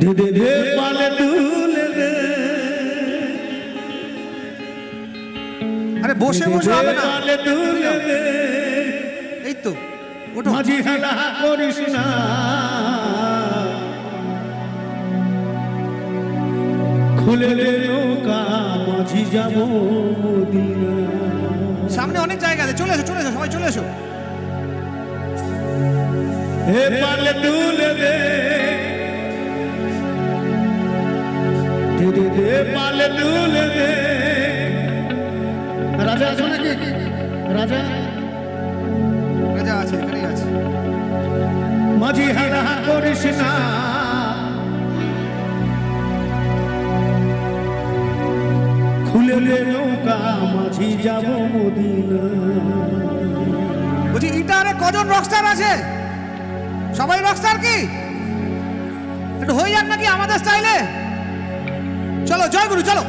ধীরে ধীরে পালে তুলে দে। আরে বসে বসে হবে না। পালে তুলে দে। এই তো ওটো মাঝি হেলা করিস না। খুলে দে নৌকা মাঝি যাব মদিনা। সামনে অনেক জায়গা আছে চলে এসো চলে এসো সবাই চলে এসো। হে পালে তুলে দে। পালে তুলে দে। রাজা আছো নাকি? রাজা? রাজা আছে এখানেই আছে। মাঝি করিস না। খুলে নৌকা মাঝি যাব মদিনা। বলছি গিটারে কজন রকস্টার আছে? সবাই রকস্টার কি? একটু হয়ে যাক নাকি আমাদের স্টাইলে চলো জয় গুরু চলো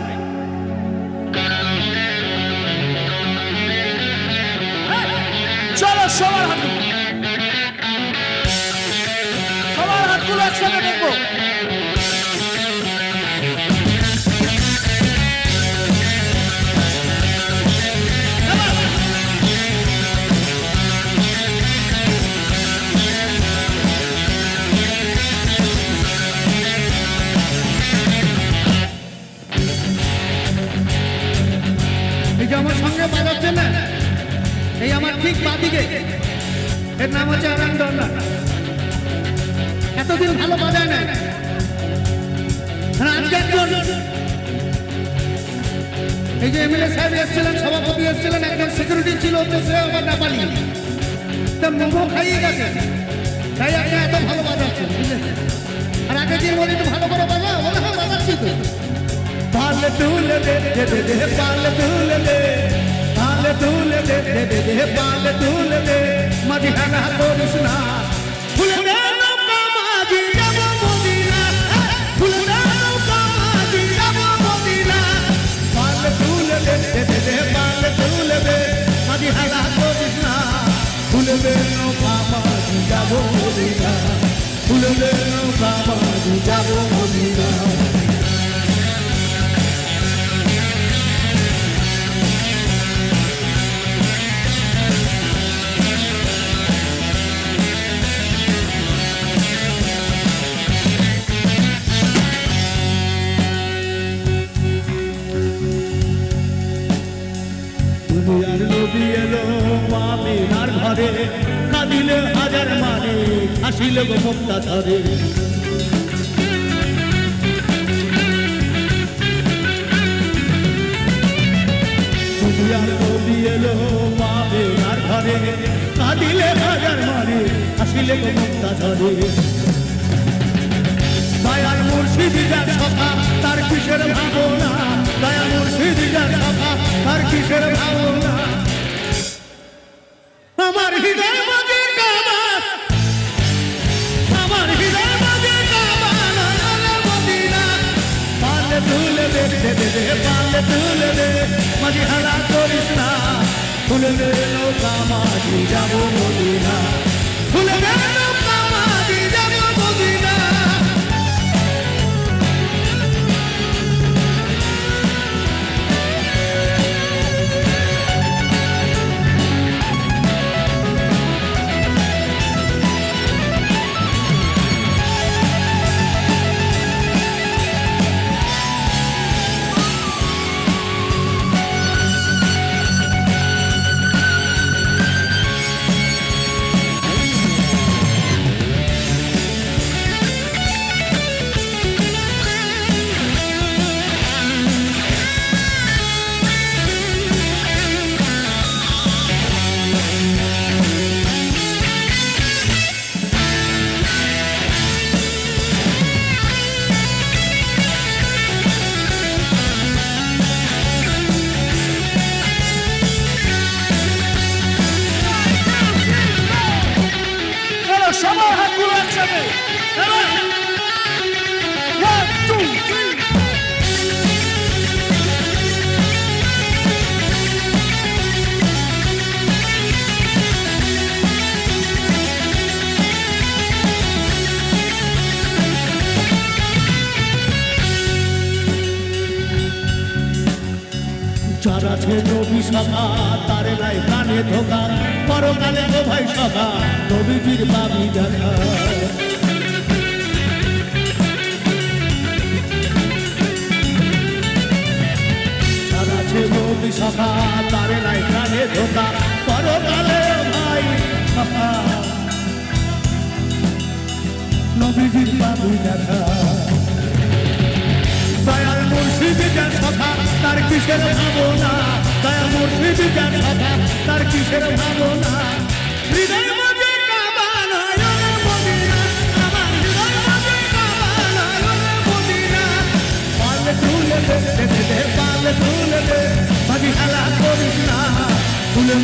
ঠিক বাদিকে। এর নাম হচ্ছে আনন্দনা এতদিন ভালো বাজায় না আজকে একজন এই যে এমএলএ সাহেব এসেছিলেন, সভাপতি এসেছিলেন, একজন সিকিউরিটি ছিল তো সে আবার নেপালি। তা মোমো খাইয়ে গেছে। তাই আপনি এত ভালো বাজাচ্ছেন, বুঝলেন? আর আগে দিয়ে বলি একটু ভালো করে বাজা বলে হ্যাঁ বাজাচ্ছি তো। পাল তুলে দে, পাল তুলে দে। তুলে দে দে দে দে পাল তুলে দে। মাঝি হানা করিস না। ফুলে দে নৌকা, মাঝি যাব মদিনা। ফুলে দে নৌকা, মাঝি যাব মদিনা। পাল তুলে দে দে দে পাল তুলে দে। মাঝি হানা করিস না। ফুলে দে কাঁদিলে হাজার মানে হাসিল গো মুক্তা ধরে নদী এলো মামিনার ঘরে, কাঁদিলে হাজার মানে হাসিলে গো মুক্তা ধরে মাঝি হালা করিস না। তুলে দে কামাজি যাব মদিনা তুলে দে যার আছে নবী সভা, তার নাই প্রাণে ধোকা। পরকালে গো ভাই সভা, নবীজির পাবি দেখা। নবী সভা, তার নাই প্রাণে ধোকা। পরকালে ভাই সভা। নবীজির পাবি দেখা। দয়াল মুর্শিদ যার সভা তার কিসের ভাবনা দয়াল মুর্শিদ যার সভা তার কিসের ভাবনা হৃদয়। পাল তুলে দে, বাজি হেলা করিস না। তুলে